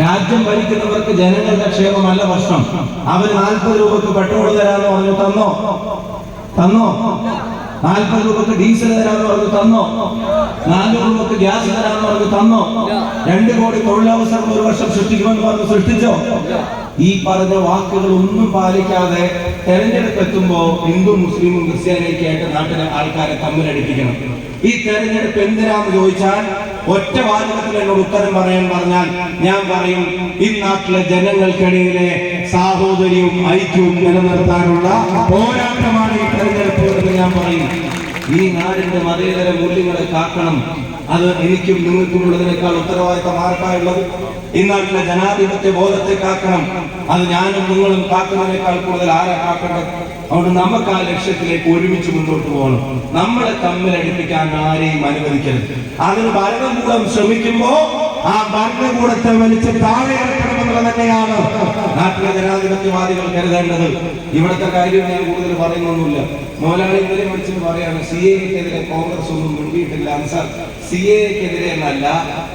രാജ്യം ഭരിക്കുന്നവർക്ക് ജനങ്ങളുടെ ക്ഷേമമല്ല പ്രശ്നം. അവർ നാൽപ്പത് രൂപക്ക് പെട്രോൾ തരാന്ന് പറഞ്ഞു തന്നോ? തന്നോ? നാൽപ്പത് രൂപക്ക് ഡീസൽ തരാന്ന് പറഞ്ഞു തന്നോ? നാനൂറ് രൂപക്ക് ഗ്യാസ് തരാന്ന് പറഞ്ഞു തന്നോ? രണ്ട് കോടി തൊഴിലവസരം ഒരു വർഷം സൃഷ്ടിക്കുമെന്ന് പറഞ്ഞു സൃഷ്ടിച്ചോ? ഈ പറഞ്ഞ വാക്കുകൾ ഒന്നും പാലിക്കാതെ തെരഞ്ഞെടുപ്പ് എത്തുമ്പോ ഹിന്ദു മുസ്ലിമും ക്രിസ്ത്യാനിയൊക്കെ ആയിട്ട് നാട്ടിലെ ആൾക്കാരെ തമ്മിലടിപ്പിക്കണം. ഈ തെരഞ്ഞെടുപ്പ് എന്തിനാന്ന് ചോദിച്ചാൽ ഒറ്റ വാചകത്തിൽ എന്നോട് ഉത്തരം പറയാൻ പറഞ്ഞാൽ ഞാൻ പറയും ഈ നാട്ടിലെ ജനങ്ങൾക്കിടയിലെ സാഹോദര്യവും ഐക്യവും നിലനിർത്താനുള്ള പോരാട്ടമാണ് ഈ തെരഞ്ഞെടുപ്പ് ഞാൻ പറയും. ഈ നാടിന്റെ മതേതര മൂല്യങ്ങളെ കാക്കണം. അത് എനിക്കും നിങ്ങൾക്കും ഉള്ളതിനേക്കാൾ ഉത്തരവാദിത്തം ആർക്കായുള്ളത് ഇന്നാട്ടിലെ ജനാധിപത്യ ബോധത്തെ കാക്കണം. അത് ഞാനും നിങ്ങളും കാക്കുന്നതിനേക്കാൾ കൂടുതൽ ആരാ കാക്കേണ്ടത്? അതുകൊണ്ട് നമുക്ക് ആ ലക്ഷ്യത്തിലേക്ക് ഒരുമിച്ച് മുന്നോട്ട് പോകണം. നമ്മളെ തമ്മിൽ അടുപ്പിക്കാൻ ആരെയും അനുവദിക്കരുത്. അതിന് ഭരണകൂടം ശ്രമിക്കുമ്പോ ആ ഭരണകൂടത്തെ വലിച്ച് താഴെ ഇറക്കണമെന്നുള്ളത് തന്നെയാണ് നാട്ടിലെ ജനാധിപത്യവാദികൾ കരുതേണ്ടത് ഇവിടുത്തെ കാര്യം ഞാൻ കൂടുതൽ പറയുന്നൊന്നുമില്ല. മോലാളി ഇന്നലെ വിളിച്ചിട്ട് പറയാണ് സി എക്കെതിരെ കോൺഗ്രസ് ഒന്നും മുൻകിയിട്ടില്ല അൻസാർ സി എക്കെതിരെ എന്നല്ല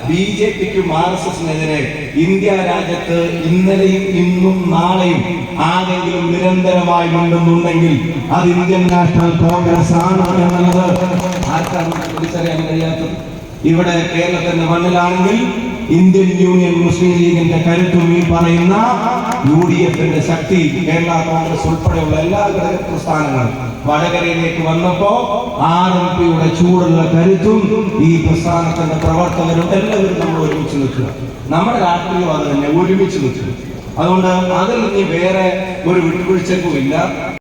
ബി ജെ പിക്കും ആർ എസ് എസിനെതിരെ ഇന്ത്യ രാജ്യത്ത് ഇന്നലെയും ഇന്നും നാളെയും ആരെങ്കിലും നിരന്തരമായി ഉണ്ടെന്നുണ്ടെങ്കിൽ അത് ഇന്ത്യൻ നാഷണൽ കോൺഗ്രസ് ആണ് എന്നുള്ളത് ആർക്കാണ് തിരിച്ചറിയാൻ കഴിയാത്തത്? ഇവിടെ കേരളത്തിന്റെ മണ്ണിലാണെങ്കിൽ ഇന്ത്യൻ യൂണിയൻ മുസ്ലിം ലീഗിന്റെ കരുത്തും ഈ പറയുന്ന യു ഡി എഫിന്റെ ശക്തി കേരള കോൺഗ്രസ് ഉൾപ്പെടെയുള്ള എല്ലാ ഘടക പ്രസ്ഥാനങ്ങളും വടകരയിലേക്ക് വന്നപ്പോ ആർ എം പിയുടെ ചൂടുള്ള കരുത്തും ഈ പ്രസ്ഥാനത്തിന്റെ പ്രവർത്തകരും എല്ലാവരും നമ്മൾ ഒരുമിച്ച് നിൽക്കുക. നമ്മുടെ രാഷ്ട്രീയം അത് തന്നെ ഒരുമിച്ച് നിൽക്കുക. അതുകൊണ്ട് അതിൽ ഇനി വേറെ ഒരു വിട്ടുവീഴ്ചക്കും ഇല്ല